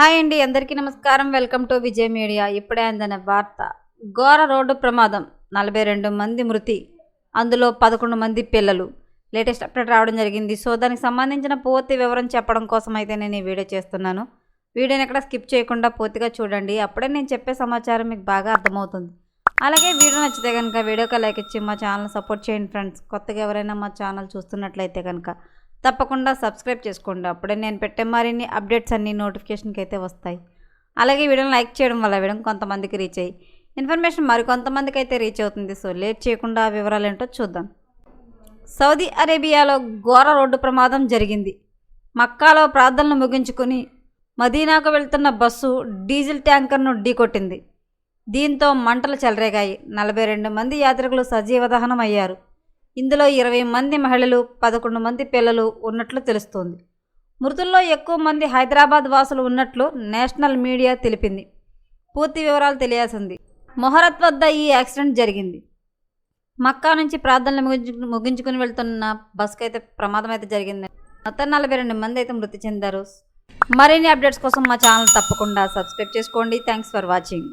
Hi అండి అందరికీ నమస్కారం. Welcome to Vijay media. ఇప్పుడే అందిన వార్త. ఘోర రోడ్డు ప్రమాదం. నలభై రెండు మంది మృతి. అందులో పదకొండు మంది పిల్లలు. లేటెస్ట్ అప్డేట్ రావడం జరిగింది. సో దానికి సంబంధించిన పూర్తి వివరం చెప్పడం కోసం అయితే నేను ఈ వీడియో చేస్తున్నాను. వీడియోని ఎక్కడ స్కిప్ చేయకుండా పూర్తిగా చూడండి. అప్పుడే నేను చెప్పే సమాచారం మీకు బాగా అర్థమవుతుంది. అలాగే వీడియో నచ్చితే కనుక వీడియోకి లైక్ ఇచ్చి మా ఛానల్ సపోర్ట్ చేయండి ఫ్రెండ్స్. కొత్తగా ఎవరైనా మా ఛానల్ చూస్తున్నట్లయితే కనుక తప్పకుండా సబ్స్క్రైబ్ చేసుకోండి. అప్పుడే నేను పెట్టే మరిన్ని అప్డేట్స్ అన్ని నోటిఫికేషన్కి అయితే వస్తాయి. అలాగే వీడియోని లైక్ చేయడం వల్ల వీడియో కొంతమందికి రీచ్ అయ్యి ఇన్ఫర్మేషన్ మరి కొంతమందికి అయితే రీచ్ అవుతుంది. సో లేట్ చేయకుండా ఆ వివరాలు ఏంటో చూద్దాం. సౌదీ అరేబియాలో ఘోర రోడ్డు ప్రమాదం జరిగింది. మక్కాలో ప్రార్థనలు ముగించుకుని మదీనాకు వెళ్తున్న బస్సు డీజిల్ ట్యాంకర్ను ఢీకొట్టింది. దీంతో మంటలు చెలరేగాయి. నలభై రెండు మంది యాత్రికులు సజీవ దహనం అయ్యారు ఇందులో ఇరవై మంది మహిళలు పదకొండు మంది పిల్లలు ఉన్నట్లు తెలుస్తోంది. మృతుల్లో ఎక్కువ మంది హైదరాబాద్ వాసులు ఉన్నట్లు నేషనల్ మీడియా తెలిపింది. పూర్తి వివరాలు తెలియాల్సింది. మొహరత్ వద్ద ఈ యాక్సిడెంట్ జరిగింది. మక్కా నుంచి ప్రార్థనలు ముగించు ముగించుకుని వెళ్తున్న బస్కి అయితే ప్రమాదం అయితే జరిగింది. మొత్తం నలభై రెండు మంది అయితే మృతి చెందారు. మరిన్ని అప్డేట్స్ కోసం మా ఛానల్ తప్పకుండా సబ్స్క్రైబ్ చేసుకోండి. Thanks for watching.